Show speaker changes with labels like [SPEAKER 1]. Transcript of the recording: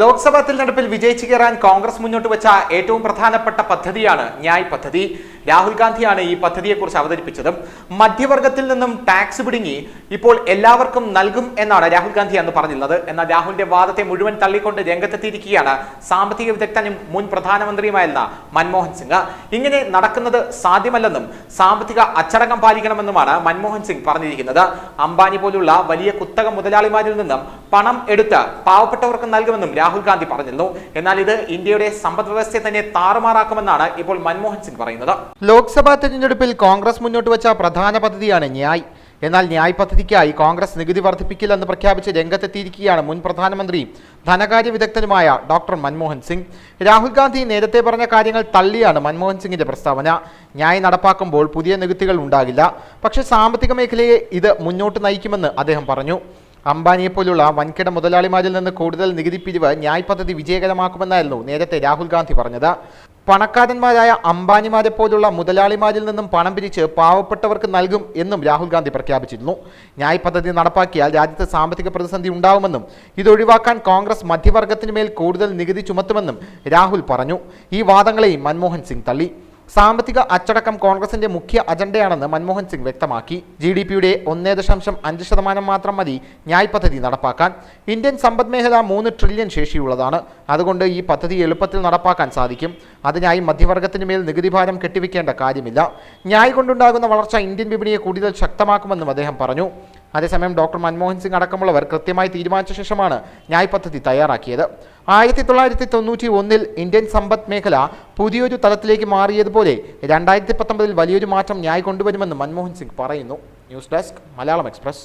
[SPEAKER 1] ലോക്സഭാ തിരഞ്ഞെടുപ്പിൽ വിജയിച്ചു കയറാൻ കോൺഗ്രസ് മുന്നോട്ട് വെച്ച ഏറ്റവും പ്രധാനപ്പെട്ട പദ്ധതിയാണ് ന്യായ് പദ്ധതി. രാഹുൽ ഗാന്ധിയാണ് ഈ പദ്ധതിയെക്കുറിച്ച് അവതരിപ്പിച്ചത്. മധ്യവർഗത്തിൽ നിന്നും ടാക്സ് പിടുങ്ങി ഇപ്പോൾ എല്ലാവർക്കും നൽകും എന്നാണ് രാഹുൽ ഗാന്ധി അന്ന് പറഞ്ഞിരുന്നത്. എന്നാൽ രാഹുലിന്റെ വാദത്തെ മുഴുവൻ തള്ളിക്കൊണ്ട് രംഗത്തെത്തിയിരിക്കുകയാണ് സാമ്പത്തിക വിദഗ്ധനും മുൻ പ്രധാനമന്ത്രിയുമായിരുന്ന മൻമോഹൻ സിംഗ്. ഇങ്ങനെ നടക്കുന്നത് സാധ്യമല്ലെന്നും സാമ്പത്തിക അച്ചടക്കം പാലിക്കണമെന്നുമാണ് മൻമോഹൻ സിംഗ് പറഞ്ഞിരിക്കുന്നത്. അംബാനി പോലുള്ള വലിയ കുത്തക മുതലാളിമാരിൽ നിന്നും പണം എടുത്ത് പാവപ്പെട്ടവർക്ക് നൽകുമെന്നും രാഹുൽ ഗാന്ധി പറഞ്ഞിരുന്നു. എന്നാൽ ഇത് ഇന്ത്യയുടെ സമ്പദ് വ്യവസ്ഥയെ തന്നെ താറുമാറാക്കുമെന്നാണ് ഇപ്പോൾ മൻമോഹൻ സിംഗ് പറയുന്നത്. ലോക്സഭാ തെരഞ്ഞെടുപ്പിൽ കോൺഗ്രസ് മുന്നോട്ട് വെച്ച പ്രധാന പദ്ധതിയാണ് ന്യായ്. എന്നാൽ ന്യായ് പദ്ധതിക്കായി കോൺഗ്രസ് നികുതി വർദ്ധിപ്പിക്കില്ലെന്ന് പ്രഖ്യാപിച്ച് രംഗത്തെത്തിയിരിക്കുകയാണ് മുൻ പ്രധാനമന്ത്രിയും ധനകാര്യ വിദഗ്ധനുമായ ഡോക്ടർ മൻമോഹൻ സിംഗ്. രാഹുൽ ഗാന്ധി നേരത്തെ പറഞ്ഞ കാര്യങ്ങൾ തള്ളിയാണ് മൻമോഹൻ സിംഗിന്റെ പ്രസ്താവന. ന്യായ് നടപ്പാക്കുമ്പോൾ പുതിയ നികുതികൾ ഉണ്ടാകില്ല. പക്ഷേ സാമ്പത്തിക മേഖലയെ ഇത് മുന്നോട്ട് നയിക്കുമെന്ന് അദ്ദേഹം പറഞ്ഞു. അംബാനിയെ പോലുള്ള വൻകിട മുതലാളിമാരിൽ നിന്ന് കൂടുതൽ നികുതി പിരിവ് ന്യായ് പദ്ധതി വിജയകരമാക്കുമെന്നായിരുന്നു നേരത്തെ രാഹുൽ ഗാന്ധി പറഞ്ഞത്. പണക്കാരന്മാരായ അംബാനിമാരെ പോലുള്ള മുതലാളിമാരിൽ നിന്നും പണം പിരിച്ച് പാവപ്പെട്ടവർക്ക് നൽകും എന്നും രാഹുൽ ഗാന്ധി പ്രഖ്യാപിച്ചിരുന്നു. ന്യായ് പദ്ധതി നടപ്പാക്കിയാൽ രാജ്യത്ത് സാമ്പത്തിക പ്രതിസന്ധി ഉണ്ടാവുമെന്നും ഇതൊഴിവാക്കാൻ കോൺഗ്രസ് മധ്യവർഗത്തിന് മേൽ കൂടുതൽ നികുതി ചുമത്തുമെന്നും രാഹുൽ പറഞ്ഞു. ഈ വാദങ്ങളെയും മൻമോഹൻ സിംഗ് തള്ളി. സാമ്പത്തിക അച്ചടക്കം കോൺഗ്രസിന്റെ മുഖ്യ അജണ്ടയാണെന്ന് മൻമോഹൻ സിംഗ് വ്യക്തമാക്കി. ജി ഡി പിയുടെ ഒന്നേ ദശാംശം അഞ്ച് ശതമാനം മാത്രം മതി ന്യായ് പദ്ധതി നടപ്പാക്കാൻ. ഇന്ത്യൻ സമ്പദ് മേഖല മൂന്ന് ട്രില്യൺ ശേഷിയുള്ളതാണ്. അതുകൊണ്ട് ഈ പദ്ധതി എളുപ്പത്തിൽ നടപ്പാക്കാൻ സാധിക്കും. അതിനായി മധ്യവർഗത്തിന് മേൽ നികുതി ഭാരം കെട്ടിവെക്കേണ്ട കാര്യമില്ല. ന്യായ് കൊണ്ടുണ്ടാകുന്ന വളർച്ച ഇന്ത്യൻ വിപണിയെ കൂടുതൽ ശക്തമാക്കുമെന്നും അദ്ദേഹം പറഞ്ഞു. അതേസമയം ഡോക്ടർ മൻമോഹൻ സിംഗ് അടക്കമുള്ളവർ കൃത്യമായി തീരുമാനിച്ച ശേഷമാണ് ന്യായ് പദ്ധതി തയ്യാറാക്കിയത്. ആയിരത്തി തൊള്ളായിരത്തി തൊണ്ണൂറ്റി ഒന്നിൽ ഇന്ത്യൻ സമ്പദ് മേഖല പുതിയൊരു തലത്തിലേക്ക് മാറിയതുപോലെ രണ്ടായിരത്തി പത്തൊമ്പതിൽ വലിയൊരു മാറ്റം ന്യായ് കൊണ്ടുവരുമെന്ന് മൻമോഹൻ സിംഗ് പറയുന്നു. News desk Malayalam express.